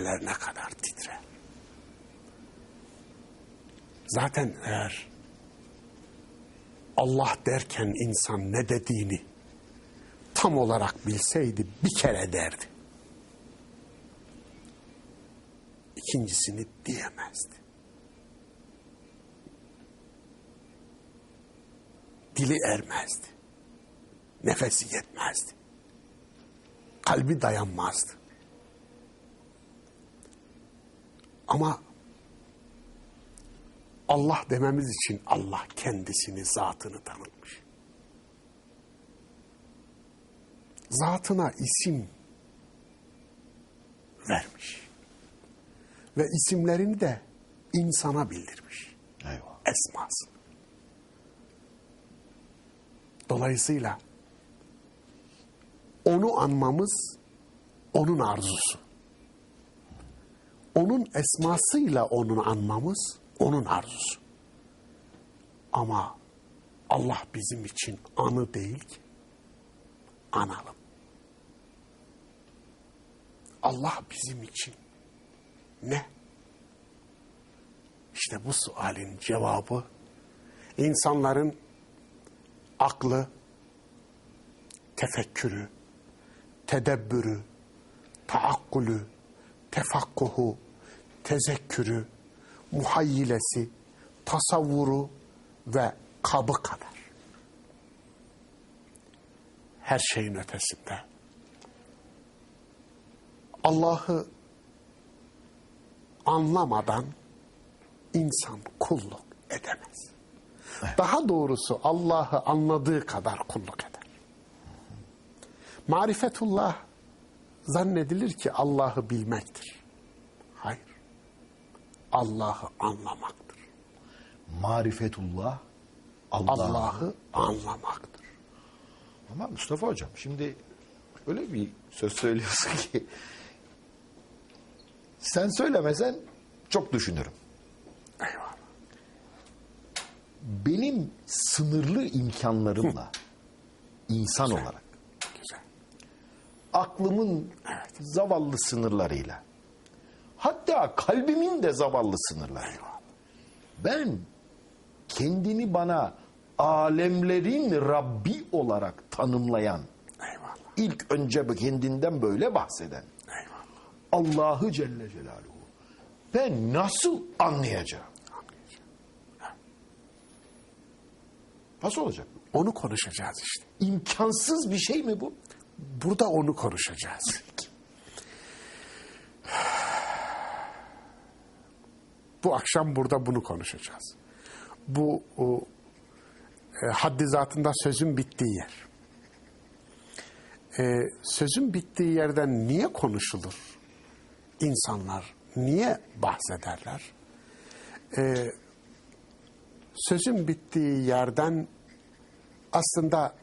ne kadar titre. Zaten eğer Allah derken insan ne dediğini tam olarak bilseydi bir kere derdi. İkincisini diyemezdi. Dili ermezdi. Nefesi yetmezdi. Kalbi dayanmazdı. Ama Allah dememiz için Allah kendisini, zatını tanıtmış. Zatına isim vermiş. Ve isimlerini de insana bildirmiş. Eyvallah. Esması. Dolayısıyla onu anmamız onun arzusu. Onun esmasıyla onu anmamız onun arzusu. Ama Allah bizim için anı değil ki. Analım. Allah bizim için ne? İşte bu sualin cevabı insanların aklı, tefekkürü, tedebbürü, taakkülü, tefakkuhu, tezekkürü, muhayyilesi, tasavvuru ve kabı kadar. Her şeyin ötesinde. Allah'ı anlamadan insan kulluk edemez. Daha doğrusu Allah'ı anladığı kadar kulluk eder. Marifetullah zannedilir ki Allah'ı bilmektir. Hayır. Allah'ı anlamaktır. Marifetullah Allah. Allah'ı anlamaktır. Ama Mustafa Hocam şimdi öyle bir söz söylüyorsun ki sen söylemesen çok düşünürüm. Eyvallah. Benim sınırlı imkanlarımla insan olarak. Aklımın zavallı sınırlarıyla hatta kalbimin de zavallı sınırlarıyla ben kendini bana alemlerin Rabbi olarak tanımlayan Eyvallah. ilk önce kendinden böyle bahseden Eyvallah. Allah'ı Celle Celaluhu ben nasıl anlayacağım? Nasıl olacak? Onu konuşacağız işte. İmkansız bir şey mi bu? Burada onu konuşacağız. Bu akşam burada bunu konuşacağız. Bu o, e, haddi zatında sözün bittiği yer. E, sözün bittiği yerden niye konuşulur? İnsanlar niye bahsederler? E, sözün bittiği yerden aslında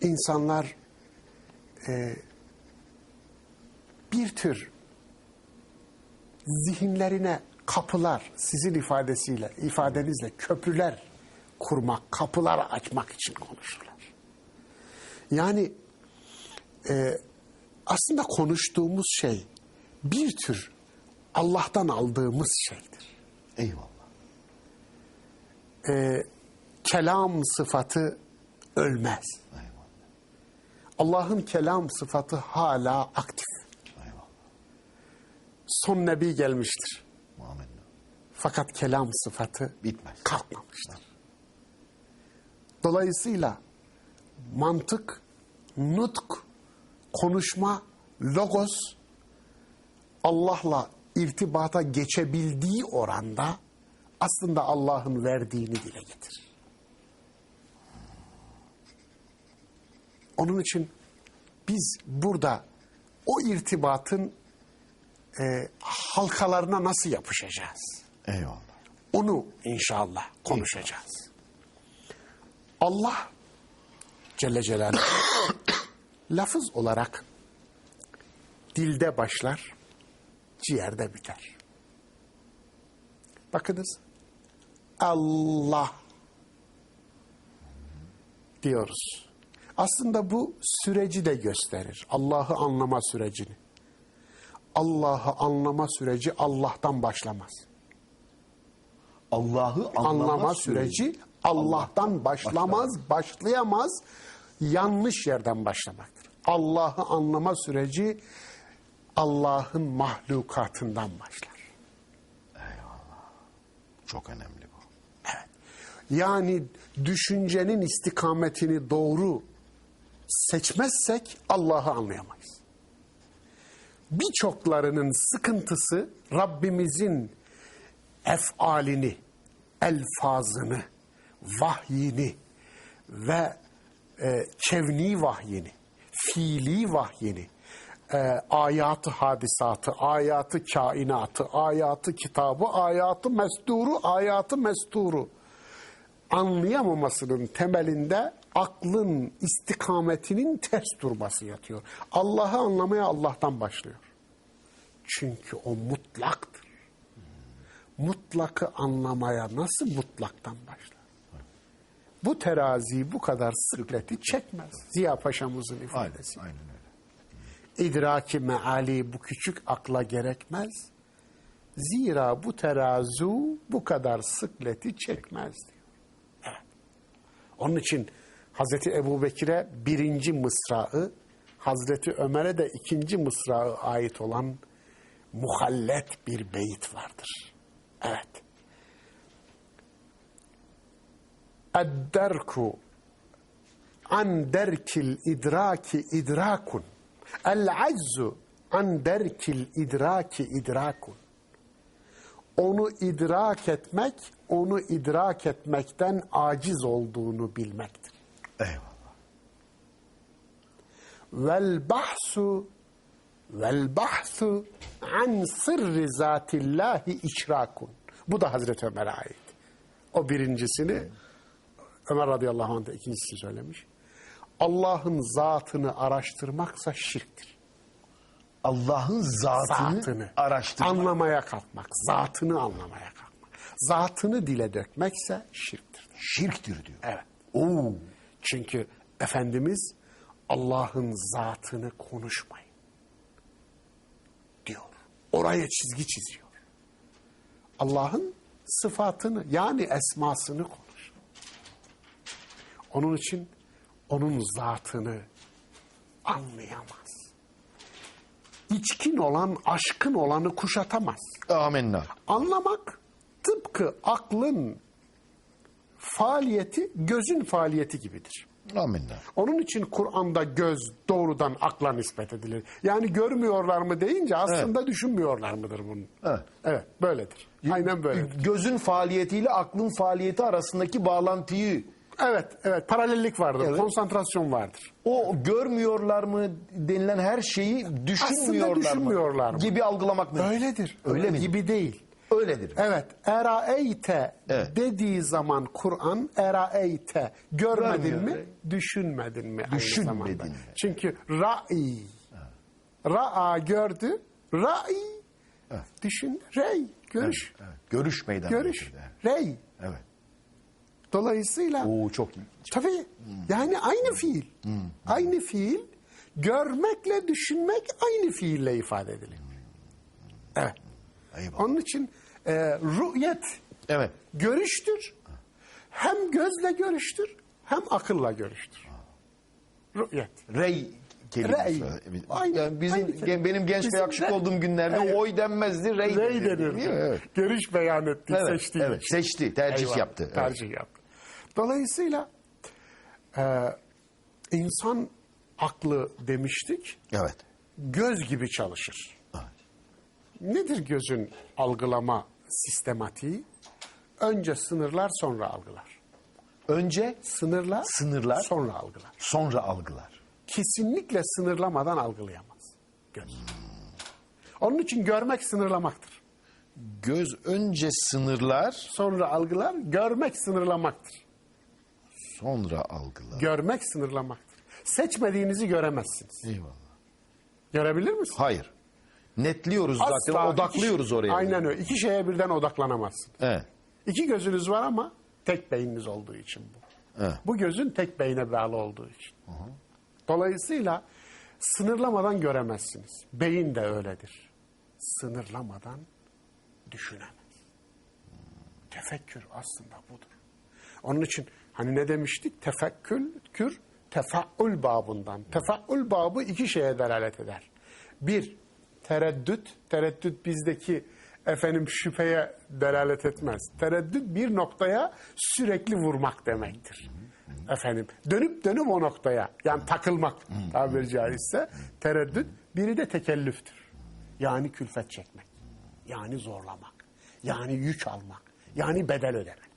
insanlar bir tür zihinlerine kapılar, sizin ifadesiyle, ifadenizle köprüler kurmak, kapılar açmak için konuşurlar. Yani e, aslında konuştuğumuz şey bir tür Allah'tan aldığımız şeydir. Eyvallah. Kelam sıfatı ölmez. Eyvallah. Allah'ın kelam sıfatı hala aktif. Eyvallah. Son nebi gelmiştir. Muhammed. Fakat kelam sıfatı Bitmez. kalkmamıştır. Dolayısıyla mantık, nutk, konuşma, logos Allah'la irtibata geçebildiği oranda aslında Allah'ın verdiğini dile getirir. Onun için biz burada o irtibatın e, halkalarına nasıl yapışacağız? Eyvallah. Onu inşallah konuşacağız. Allah Celle Celaluhu lafız olarak dilde başlar, ciğerde biter. Bakınız Allah diyoruz. Aslında bu süreci de gösterir. Allah'ı anlama sürecini. Allah'ı anlama süreci Allah'tan başlamaz. Allah'ı anlama, Anlama süreci Allah'tan başlamaz, başlayamaz. Yanlış yerden başlamaktır. Allah'ı anlama süreci Allah'ın mahlukatından başlar. Çok önemli bu. Yani düşüncenin istikametini doğru seçmezsek Allah'ı anlayamayız. Birçoklarının sıkıntısı Rabbimizin efalini, elfazını, vahyini ve e, kevni vahyini, fiili vahyini, e, ayatı hadisatı, ayatı kainatı, ayatı kitabı, ayatı mesturu, ayatı mesturu anlayamamasının temelinde aklın istikametinin ters durması yatıyor. Allah'ı anlamaya Allah'tan başlıyor. Çünkü o mutlaktır. Mutlakı anlamaya nasıl mutlaktan başlar? Bu terazi bu kadar sıkleti çekmez. Ziya Paşa'mızın Aynen, ifadesi. aynen öyle. İdraki meali bu küçük akla gerekmez. Zira bu terazu bu kadar sıkleti çekmez diyor. Evet. Onun için Hazreti Ebu Bekir'e birinci mısrağı, Hazreti Ömer'e de ikinci mısrağı ait olan muhallet bir beyit vardır. Evet. Edderku an derkil idraki idrakun. El azzu an derkil idraki idrakun. Onu idrak etmek, onu idrak etmekten aciz olduğunu bilmektir. Eyvallah. Vel bahsu vel bahsu an sırrı zatillahi işrakun. Bu da Hazreti Ömer'e ait. O birincisini Ömer radıyallahu anh da ikincisini söylemiş. Allah'ın zatını araştırmaksa şirktir. Allah'ın zatını, Zatını araştırmak. anlamaya kalkmak, zatını anlamaya kalkmak. Zatını dile dökmekse şirktir. Şirktir diyor. Evet. Oo. Çünkü Efendimiz Allah'ın zatını konuşmayın diyor. Oraya çizgi çiziyor. Allah'ın sıfatını yani esmasını konuş. Onun için onun zatını anlayamaz. İçkin olan, aşkın olanı kuşatamaz. Amenna. Anlamak tıpkı aklın faaliyeti gözün faaliyeti gibidir. Amenna. Onun için Kur'an'da göz doğrudan akla nispet edilir. Yani görmüyorlar mı deyince aslında düşünmüyorlar mıdır bunun? Evet. Evet, böyledir. Aynen böyle. Gözün faaliyetiyle aklın faaliyeti arasındaki bağlantıyı Evet, evet. Paralellik vardır, Evet. konsantrasyon vardır. o görmüyorlar mı denilen her şeyi düşünmüyorlar, düşünmüyorlar mı? gibi algılamak mı? Öyledir. Öyle mi? Gibi değil. Öyledir. Evet. Eraeyte Evet. dediği zaman Kur'an eraeyte görmedin Görmüyor. mi? Düşünmedin mi? Düşünmedin mi? Çünkü ra'i. Ra'a gördü. Ra'i. Düşün. Rey. Görüş. Evet. Görüş meydana Görüş. getirdi. Rey. Evet. Dolayısıyla Oo çok iyi. tabii yani aynı fiil. Aynı fiil görmekle düşünmek aynı fiille ifade edilir. Evet. Eyvallah. Onun için e, rü'yet Evet. görüştür. Hem gözle görüştür hem akılla görüştür. Rü'yet. Rey kelimesi. Rey. Aynı- yani bizim aynı kelime. benim genç Bizim ve yakışıklı rey- olduğum günlerde Evet. oy denmezdi, rey, Rey denirdi, değil mi? Evet. Görüş beyan etti, Evet, seçti. evet. Seçti, tercih Eyvallah, yaptı. Evet. Tercih yaptı. Dolayısıyla e, insan aklı demiştik, Evet. göz gibi çalışır. Nedir gözün algılama sistematiği? Önce sınırlar sonra algılar. Önce Sınırlar, Sınırlar. sonra algılar. sonra algılar. Kesinlikle sınırlamadan algılayamaz göz. Onun için görmek sınırlamaktır. Göz önce sınırlar, Sonra algılar, görmek sınırlamaktır. sonra algılar. Görmek sınırlamaktır. Seçmediğinizi göremezsiniz. Eyvallah. Görebilir misiniz? Hayır. Netliyoruz zaten, Asla odaklıyoruz iki- oraya. Aynen öyle. İki şeye birden odaklanamazsın. Evet. İki gözünüz var ama tek beyniniz olduğu için bu. Evet. Bu gözün tek beyne bağlı olduğu için. Dolayısıyla sınırlamadan göremezsiniz. Beyin de öyledir. sınırlamadan düşünemez. Tefekkür aslında budur. Onun için hani ne demiştik? Tefekkül, kür, tefaül babından. Tefaül babı iki şeye delalet eder. Bir, tereddüt. Tereddüt bizdeki efendim şüpheye delalet etmez. Tereddüt bir noktaya sürekli vurmak demektir. Efendim dönüp dönüp o noktaya yani takılmak tabiri caizse tereddüt biri de tekellüftür. Yani külfet çekmek. Yani zorlamak. Yani yük almak. Yani bedel ödemek.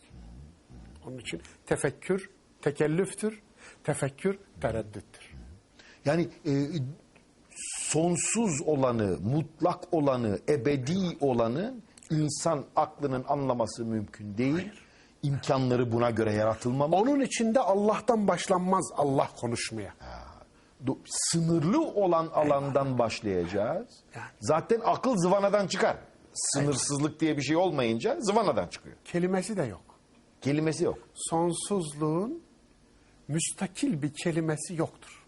Onun için tefekkür tekellüftür. Tefekkür tereddüttür. Yani e, sonsuz olanı, mutlak olanı, ebedi olanı insan aklının anlaması mümkün değil. İmkanları buna göre yaratılmamış. Onun içinde Allah'tan başlanmaz Allah konuşmaya. Sınırlı olan alandan başlayacağız. Yani. Zaten akıl zıvanadan çıkar. Sınırsızlık diye bir şey olmayınca zıvanadan çıkıyor. Kelimesi de yok. Kelimesi yok. Sonsuzluğun müstakil bir kelimesi yoktur.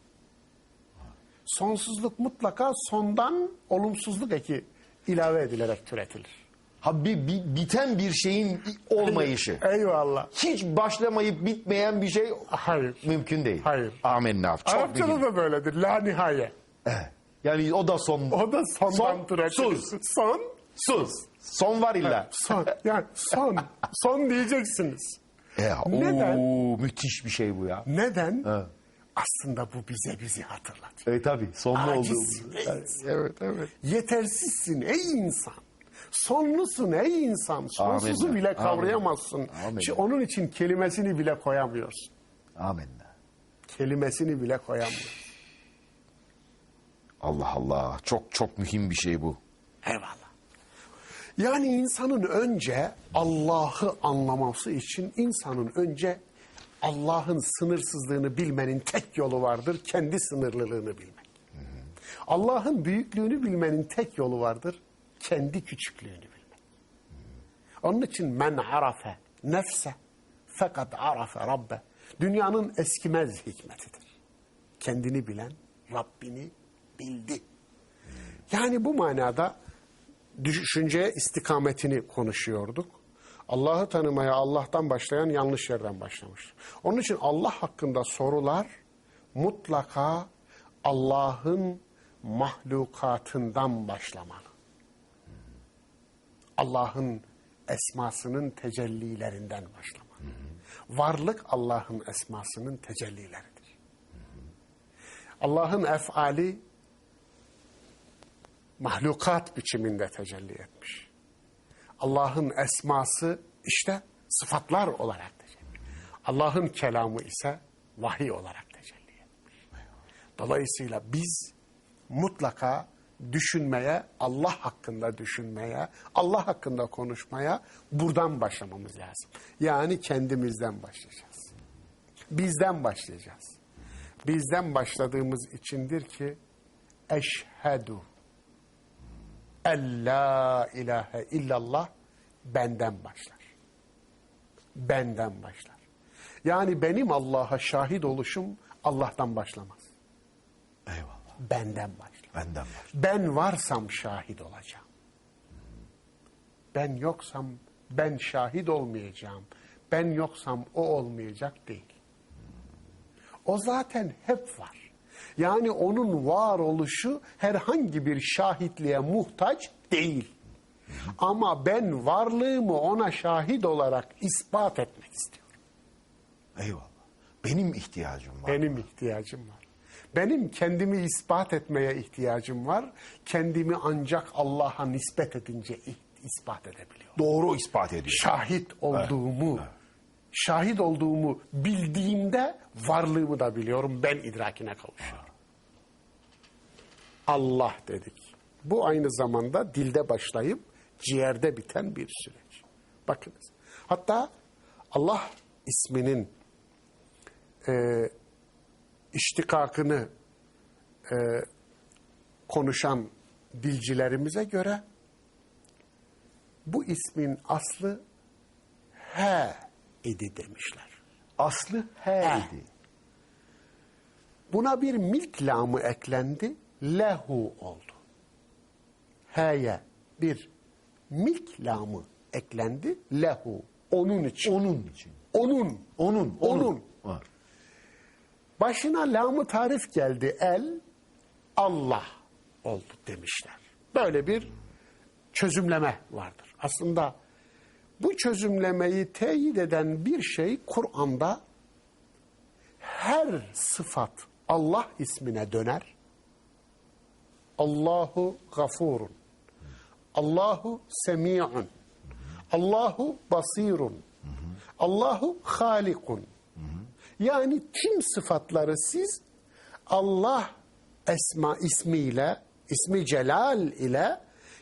Sonsuzluk mutlaka sondan olumsuzluk eki ilave edilerek türetilir. Ha bir, bir- biten bir şeyin olmayışı. Eyvallah. Hiç başlamayıp bitmeyen bir şey Hayır. mümkün değil. Hayır. Amenna. Çok Arapçada da böyledir. La nihaye. Evet. Yani o da son. O da sondan Son, türetilir. sus. Son, Sus. Son var illa. son. Yani son. Son diyeceksiniz. E, Neden? Oo, müthiş bir şey bu ya. Neden? Aslında bu bize bizi hatırlatıyor. E tabi sonlu oldu. Acizsin ey insan. Evet evet. Yetersizsin ey insan. Sonlusun ey insan. Sonsuzu Amenna. bile kavrayamazsın. Amenna. Ki onun için kelimesini bile koyamıyorsun. Amenna. Kelimesini bile koyamıyorsun. Allah Allah. Çok çok mühim bir şey bu. Eyvallah. Yani insanın önce Allah'ı anlaması için insanın önce Allah'ın sınırsızlığını bilmenin tek yolu vardır. Kendi sınırlılığını bilmek. Allah'ın büyüklüğünü bilmenin tek yolu vardır. Kendi küçüklüğünü bilmek. Onun için men arafe nefse fakat arafe rabbe. Dünyanın eskimez hikmetidir. Kendini bilen Rabbini bildi. Yani bu manada düşünceye istikametini konuşuyorduk. Allah'ı tanımaya Allah'tan başlayan yanlış yerden başlamış. Onun için Allah hakkında sorular mutlaka Allah'ın mahlukatından başlamalı. Allah'ın esmasının tecellilerinden başlamalı. Varlık Allah'ın esmasının tecellileridir. Allah'ın efali mahlukat biçiminde tecelli etmiş. Allah'ın esması işte sıfatlar olarak tecelli. Allah'ın kelamı ise vahiy olarak tecelli etmiş. Dolayısıyla biz mutlaka düşünmeye, Allah hakkında düşünmeye, Allah hakkında konuşmaya buradan başlamamız lazım. Yani kendimizden başlayacağız. Bizden başlayacağız. Bizden başladığımız içindir ki eşhedü en la ilahe illallah benden başlar. Benden başlar. Yani benim Allah'a şahit oluşum Allah'tan başlamaz. Eyvallah. Benden başlar. Benden var. Ben varsam şahit olacağım. Ben yoksam ben şahit olmayacağım. Ben yoksam o olmayacak değil. O zaten hep var. Yani onun varoluşu herhangi bir şahitliğe muhtaç değil. Ama ben varlığımı ona şahit olarak ispat etmek istiyorum. Eyvallah. Benim ihtiyacım var. Benim ihtiyacım var. Benim kendimi ispat etmeye ihtiyacım var. Kendimi ancak Allah'a nispet edince ispat edebiliyorum. Doğru ispat ediyor. Şahit olduğumu, şahit olduğumu bildiğimde varlığımı da biliyorum. Ben idrakine kavuşuyorum. Allah dedik. Bu aynı zamanda dilde başlayıp ciğerde biten bir süreç. Bakınız. Hatta Allah isminin e, iştikakını e, konuşan dilcilerimize göre bu ismin aslı he idi demişler. Aslı he He. idi. Buna bir milk lamı eklendi, lehu oldu. H'ye bir milk lamı eklendi. Lehu. Onun için. Onun için. Onun. Onun. Onun. Var. Başına lamı tarif geldi. El Allah oldu demişler. Böyle bir çözümleme vardır. Aslında bu çözümlemeyi teyit eden bir şey Kur'an'da her sıfat Allah ismine döner. Allahu gafurun. Allahu semi'un. Allahu basirun. Allahu halikun. Yani tüm sıfatları siz Allah esma ismiyle, ismi celal ile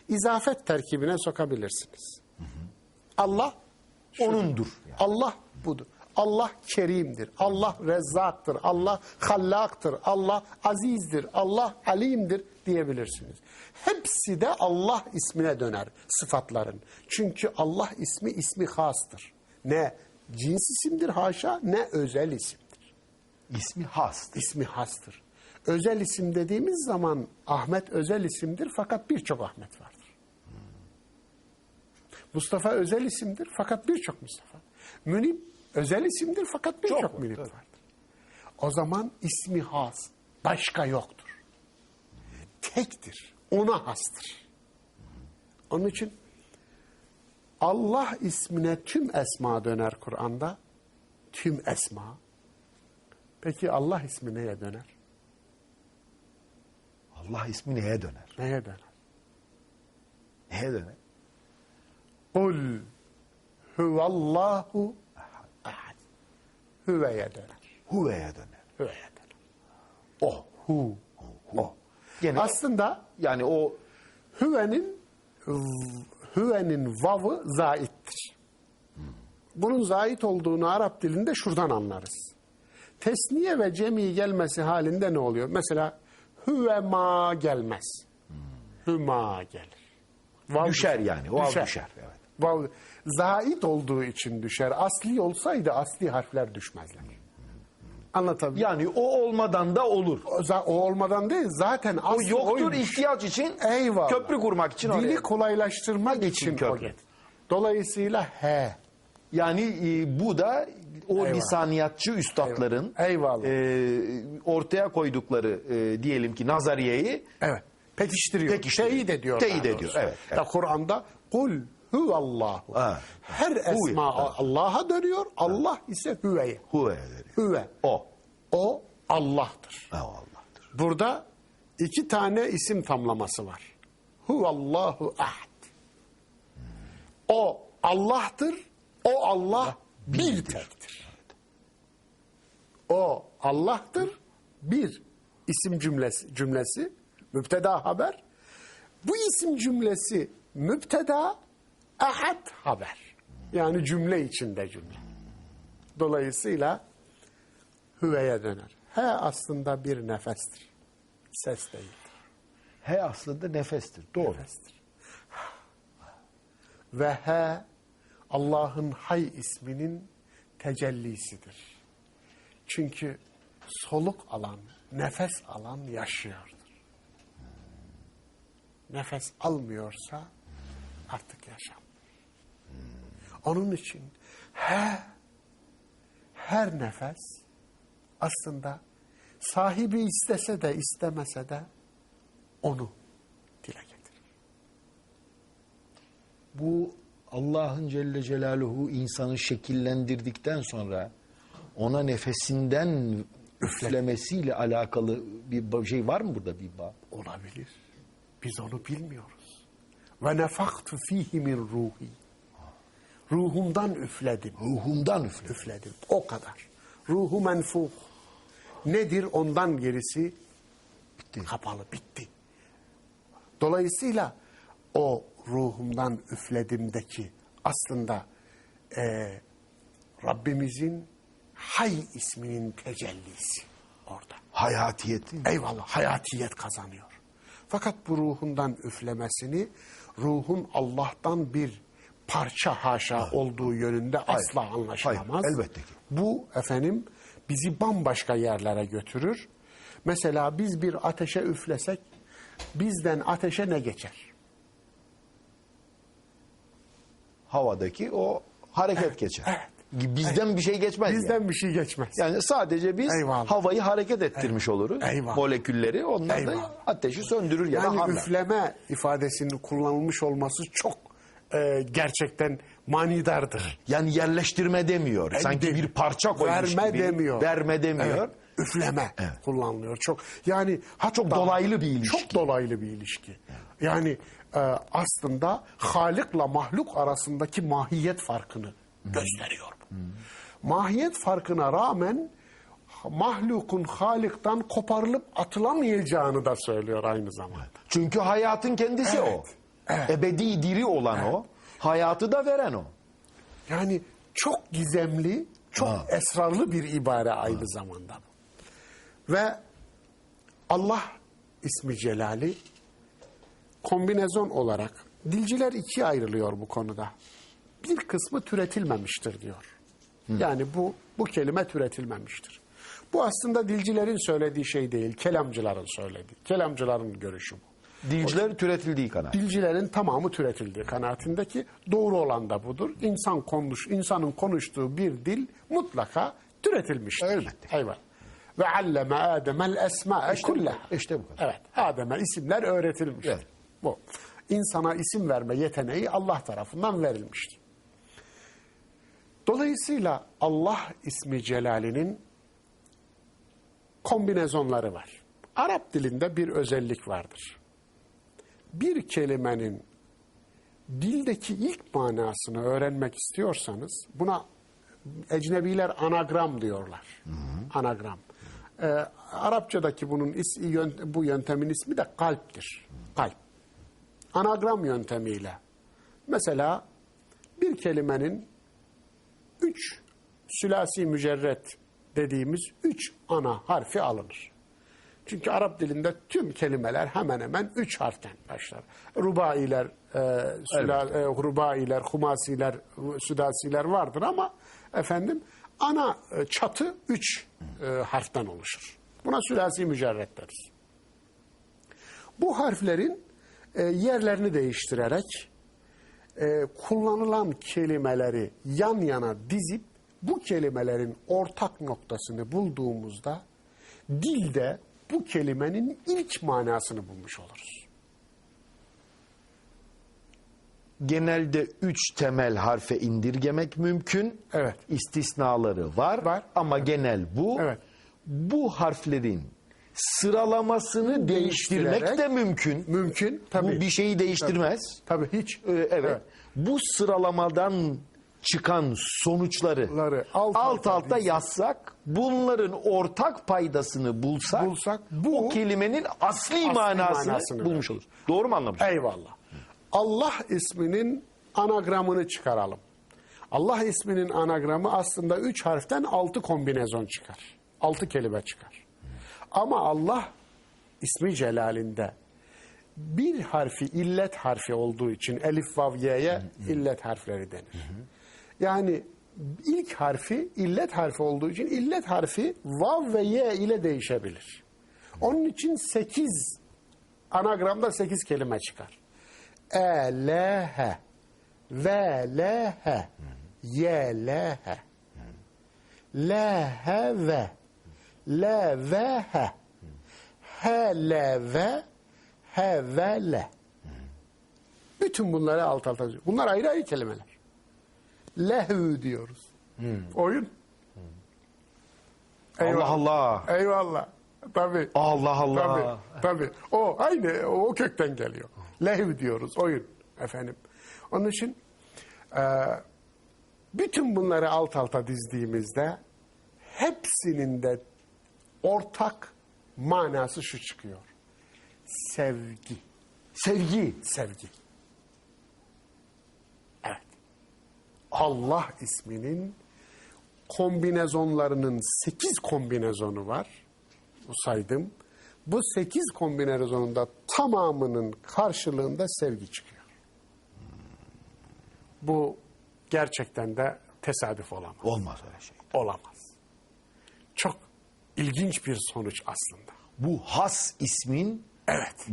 izafet terkibine sokabilirsiniz. Allah Onundur. Allah budur. Allah kerimdir. Allah rezzaktır. Allah hallaktır. Allah azizdir. Allah alimdir diyebilirsiniz. Hepsi de Allah ismine döner sıfatların. Çünkü Allah ismi ismi hastır. Ne cins isimdir haşa ne özel isimdir. İsmi has. İsmi hastır. Özel isim dediğimiz zaman Ahmet özel isimdir fakat birçok Ahmet vardır. Mustafa özel isimdir fakat birçok Mustafa. Münip özel isimdir fakat birçok tabii. vardır. O zaman ismi has, başka yoktur. Tektir, ona hastır. Onun için Allah ismine tüm esma döner Kur'an'da. Tüm esma. Peki Allah ismi neye döner? Allah ismi neye döner? Neye döner? Neye döner? Kul huvallahu ahad. Hüveye döner. Huve'ye döner. Hüveye döner. O. Hu. O. Gene Aslında yani o hüvenin hüvenin vavı zaittir. Bunun zait olduğunu Arap dilinde şuradan anlarız. Tesniye ve cemi gelmesi halinde ne oluyor? Mesela hüve ma gelmez. Hüma gelir. Vav Düşer yani, vav düşer, evet. Zait olduğu için düşer. Asli olsaydı asli harfler düşmezler. Anlatabiliyor yani o olmadan da olur. o, za- o olmadan değil zaten O asli yoktur oymuş. ihtiyaç için Eyvallah. köprü kurmak için Dili oraya. kolaylaştırmak için o köprü. Dolayısıyla he. Yani e, bu da o Eyvallah. lisaniyatçı üstadların Eyvallah. e, ortaya koydukları e, diyelim ki nazariyeyi Evet. Pekiştiriyor. Pekiştiriyor. Teyit ediyor. Teyit daha ediyor, doğrusu. evet, evet. Da Kur'an'da kul huvallahu. Ha. Her esma Allah'a dönüyor. Allah ise hüveye. huve veriyor. Hüve. O. O Allah'tır. O Allah'tır. Burada iki tane isim tamlaması var. Huvallahu ahad. O Allah'tır. O Allah bir tektir. O Allah'tır. Bir isim cümlesi, cümlesi müpteda haber. Bu isim cümlesi müpteda ahad haber. Yani cümle içinde cümle. Dolayısıyla hüveye döner. He aslında bir nefestir. Ses değil. He aslında nefestir. Doğru. Nefestir. Ve he Allah'ın hay isminin tecellisidir. Çünkü soluk alan, nefes alan yaşıyordur. Nefes almıyorsa artık yaşam. Onun için he her nefes aslında sahibi istese de istemese de onu dile getirir. Bu Allah'ın Celle Celaluhu insanı şekillendirdikten sonra ona nefesinden üflemesiyle alakalı bir şey var mı burada bir bağ? Olabilir. Biz onu bilmiyoruz. Ve nefaktu fihi min ruhi. Ruhumdan üfledim. Ruhumdan üfle. Üfledim. O kadar. Ruhu menfuh. Nedir ondan gerisi? Bitti. Kapalı, bitti. Dolayısıyla o ruhumdan üfledimdeki aslında eee, Rabbimizin Hay isminin tecellisi orada. Hayatiyetin. Eyvallah hayatiyet kazanıyor. Fakat bu ruhundan üflemesini ruhun Allah'tan bir parça haşa olduğu yönünde asla anlaşılamaz. Hayır, elbette ki. Bu efendim bizi bambaşka yerlere götürür. Mesela biz bir ateşe üflesek bizden ateşe ne geçer? havadaki o hareket geçer. Bizden bir şey geçmez. yani. Bizden bir şey geçmez. Yani sadece biz Eyvallah. havayı hareket ettirmiş oluruz. Eyvallah. Molekülleri onlar da Eyvallah. ateşi söndürür Yani harlar. üfleme ifadesinin kullanılmış olması çok e, gerçekten manidardır. Yani yerleştirme demiyor. Sanki de- bir parça koymuş Verme gibi. demiyor. Verme demiyor. Evet, üfleme kullanılıyor. Çok yani ha çok dolaylı bir ilişki. Çok dolaylı bir ilişki. Yani e, aslında Halık'la mahluk arasındaki mahiyet farkını gösteriyor. bu. Mahiyet farkına rağmen mahlukun Halık'tan koparılıp atılamayacağını da söylüyor aynı zamanda. Çünkü hayatın kendisi o. Ebedi diri olan o. Hayatı da veren o. Yani çok gizemli, çok Ha. esrarlı bir ibare aynı zamanda. bu. Ve Allah ismi celali kombinezon olarak dilciler ikiye ayrılıyor bu konuda. Bir kısmı türetilmemiştir diyor. Yani bu bu kelime türetilmemiştir. Bu aslında dilcilerin söylediği şey değil, kelamcıların söylediği. Kelamcıların görüşü bu. Dilciler türetildiği kanaat. Dilcilerin tamamı türetildiği kanaatindeki doğru olan da budur. İnsan konuş, insanın konuştuğu bir dil mutlaka türetilmiştir. Elbette. Eyvallah. Ve alleme Adem'el esma'e İşte kullaha. işte bu kadar. Evet. Adem'e isimler öğretilmiştir. Evet. Bu. İnsana isim verme yeteneği Allah tarafından verilmiştir. Dolayısıyla Allah ismi celalinin kombinezonları var. Arap dilinde bir özellik vardır. Bir kelimenin dildeki ilk manasını öğrenmek istiyorsanız buna ecnebiler anagram diyorlar. Anagram. Ee, Arapçadaki bunun is, yön- bu yöntemin ismi de kalptir. Kalp. Anagram yöntemiyle. Mesela bir kelimenin üç sülasi mücerret dediğimiz üç ana harfi alınır. Çünkü Arap dilinde tüm kelimeler hemen hemen üç harften başlar. Rubailer, e, süla, e, rubailer, humasiler, südasiler vardır ama efendim ana e, çatı üç e, harften oluşur. Buna sülasi mücerret deriz. Bu harflerin e, yerlerini değiştirerek e, kullanılan kelimeleri yan yana dizip bu kelimelerin ortak noktasını bulduğumuzda dilde bu kelimenin ilk manasını bulmuş oluruz. Genelde üç temel harfe indirgemek mümkün. Evet. İstisnaları var. Var. Ama genel bu. Evet. Bu harflerin sıralamasını değiştirmek de mümkün. Mümkün tabii. Bu bir şeyi değiştirmez. Tabii hiç. Ee, evet. Bu sıralamadan çıkan sonuçları Ları alt, alt alta alta yazsak, bunların ortak paydasını bulsak, Bulsak, bu- o kelimenin asli, manasını, manasını bulmuş oluruz. Doğru mu anlamışım? Eyvallah. Allah isminin anagramını çıkaralım. Allah isminin anagramı aslında üç harften altı kombinezon çıkar. Altı kelime çıkar. Ama Allah ismi celalinde bir harfi illet harfi olduğu için elif vav y'ye illet harfleri denir. Yani ilk harfi illet harfi olduğu için illet harfi vav ve y ile değişebilir. Onun için sekiz anagramda sekiz kelime çıkar. E, L, H, V, L, H, Y, L, H, L, H, V, L, V, H, H, L, V, H, V, L. Bütün bunları alt alta. Bunlar ayrı ayrı kelimeler. Lehü diyoruz. Oyun. Allah Allah. Eyvallah. Tabii. Allah Allah. Tabii, tabii. O aynı o kökten geliyor. Lehv diyoruz, oyun efendim. Onun için e, bütün bunları alt alta dizdiğimizde hepsinin de ortak manası şu çıkıyor. Sevgi. Sevgi. Sevgi. Evet. Allah isminin kombinezonlarının sekiz kombinezonu var. Bu saydım. Bu sekiz kombinezonunda tamamının karşılığında sevgi çıkıyor. Bu gerçekten de tesadüf olamaz. Olmaz öyle şey. Olamaz. Çok ilginç bir sonuç aslında. Bu has ismin Evet.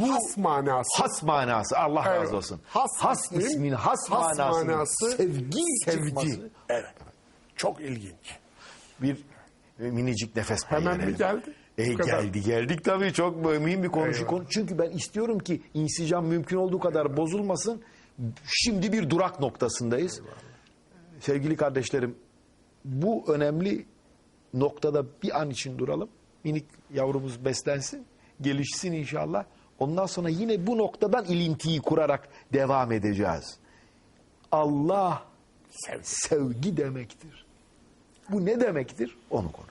Bu Has manası. has manası. Allah Evet. razı olsun. Has, Has, ismin, ismin has, has manası sevgi, sevgi. çıkması. Evet. Çok ilginç. Bir e, minicik nefes payı Hemen mi verelim. geldi? E, geldi geldik tabii çok mühim bir konu. Eyvallah. Konu- Çünkü ben istiyorum ki insicam mümkün olduğu kadar bozulmasın. Şimdi bir durak noktasındayız. Sevgili kardeşlerim bu önemli noktada bir an için duralım. Minik yavrumuz beslensin, gelişsin inşallah. Ondan sonra yine bu noktadan ilintiyi kurarak devam edeceğiz. Allah Sevgi. demektir. Bu ne demektir? Onu konuş.